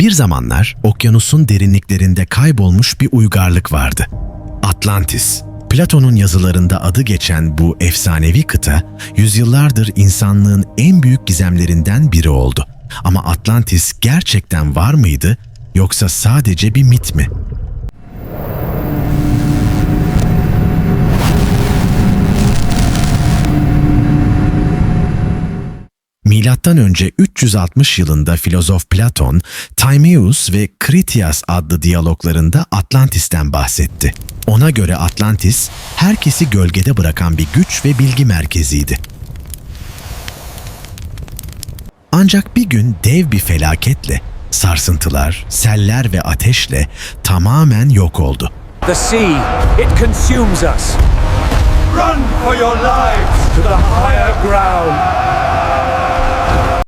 Bir zamanlar okyanusun derinliklerinde kaybolmuş bir uygarlık vardı. Atlantis. Platon'un yazılarında adı geçen bu efsanevi kıta, yüzyıllardır insanlığın en büyük gizemlerinden biri oldu. Ama Atlantis gerçekten var mıydı yoksa sadece bir mit mi? Milattan önce 360 yılında filozof Platon, Timaeus ve Critias adlı diyaloglarında Atlantis'ten bahsetti. Ona göre Atlantis, herkesi gölgede bırakan bir güç ve bilgi merkeziydi. Ancak bir gün dev bir felaketle, sarsıntılar, seller ve ateşle tamamen yok oldu. The sea, it consumes us. Run for your lives! To the higher ground.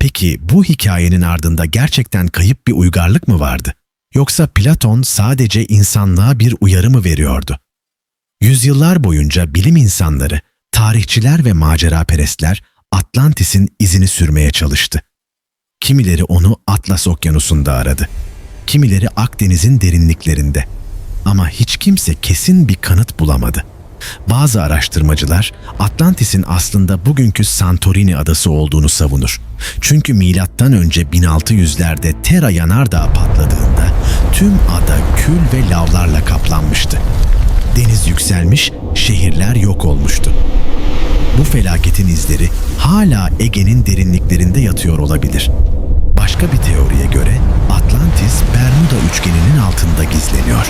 Peki bu hikayenin ardında gerçekten kayıp bir uygarlık mı vardı? Yoksa Platon sadece insanlığa bir uyarı mı veriyordu? Yüzyıllar boyunca bilim insanları, tarihçiler ve maceraperestler Atlantis'in izini sürmeye çalıştı. Kimileri onu Atlas Okyanusu'nda aradı. Kimileri Akdeniz'in derinliklerinde. Ama hiç kimse kesin bir kanıt bulamadı. Bazı araştırmacılar Atlantis'in aslında bugünkü Santorini adası olduğunu savunur. Çünkü milattan önce 1600'lerde Terra yanardağı patladığında tüm ada kül ve lavlarla kaplanmıştı. Deniz yükselmiş, şehirler yok olmuştu. Bu felaketin izleri hala Ege'nin derinliklerinde yatıyor olabilir. Başka bir teoriye göre Atlantis Bermuda üçgeninin altında gizleniyor.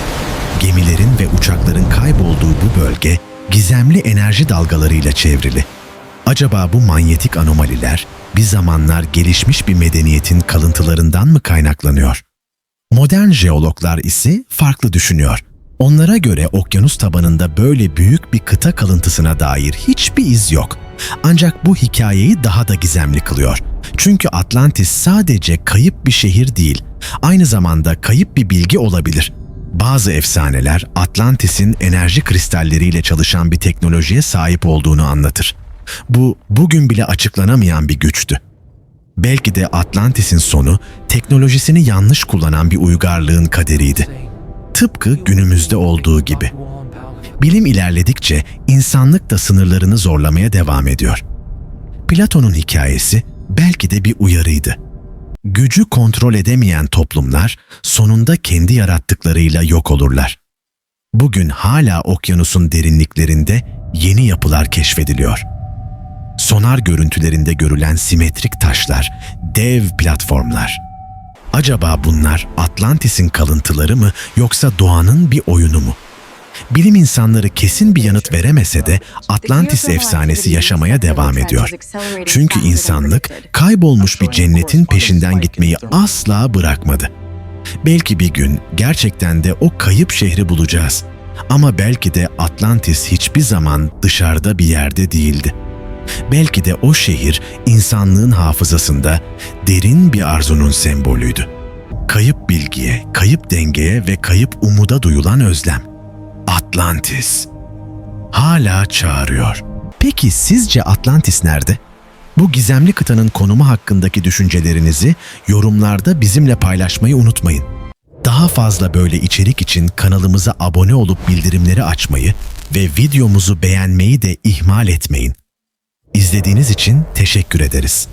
Gemilerin ve uçakların kaybolduğu bu bölge gizemli enerji dalgalarıyla çevrili. Acaba bu manyetik anomaliler bir zamanlar gelişmiş bir medeniyetin kalıntılarından mı kaynaklanıyor? Modern jeologlar ise farklı düşünüyor. Onlara göre okyanus tabanında böyle büyük bir kıta kalıntısına dair hiçbir iz yok. Ancak bu hikayeyi daha da gizemli kılıyor. Çünkü Atlantis sadece kayıp bir şehir değil, aynı zamanda kayıp bir bilgi olabilir. Bazı efsaneler Atlantis'in enerji kristalleriyle çalışan bir teknolojiye sahip olduğunu anlatır. Bu bugün bile açıklanamayan bir güçtü. Belki de Atlantis'in sonu teknolojisini yanlış kullanan bir uygarlığın kaderiydi. Tıpkı günümüzde olduğu gibi. Bilim ilerledikçe insanlık da sınırlarını zorlamaya devam ediyor. Platon'un hikayesi belki de bir uyarıydı. Gücü kontrol edemeyen toplumlar sonunda kendi yarattıklarıyla yok olurlar. Bugün hala okyanusun derinliklerinde yeni yapılar keşfediliyor. Sonar görüntülerinde görülen simetrik taşlar, dev platformlar. Acaba bunlar Atlantis'in kalıntıları mı yoksa doğanın bir oyunu mu? Bilim insanları kesin bir yanıt veremese de Atlantis efsanesi yaşamaya devam ediyor. Çünkü insanlık kaybolmuş bir cennetin peşinden gitmeyi asla bırakmadı. Belki bir gün gerçekten de o kayıp şehri bulacağız. Ama belki de Atlantis hiçbir zaman dışarıda bir yerde değildi. Belki de o şehir insanlığın hafızasında derin bir arzunun sembolüydü. Kayıp bilgiye, kayıp dengeye ve kayıp umuda duyulan özlem. Atlantis. Hala çağırıyor. Peki sizce Atlantis nerede? Bu gizemli kıtanın konumu hakkındaki düşüncelerinizi yorumlarda bizimle paylaşmayı unutmayın. Daha fazla böyle içerik için kanalımıza abone olup bildirimleri açmayı ve videomuzu beğenmeyi de ihmal etmeyin. İzlediğiniz için teşekkür ederiz.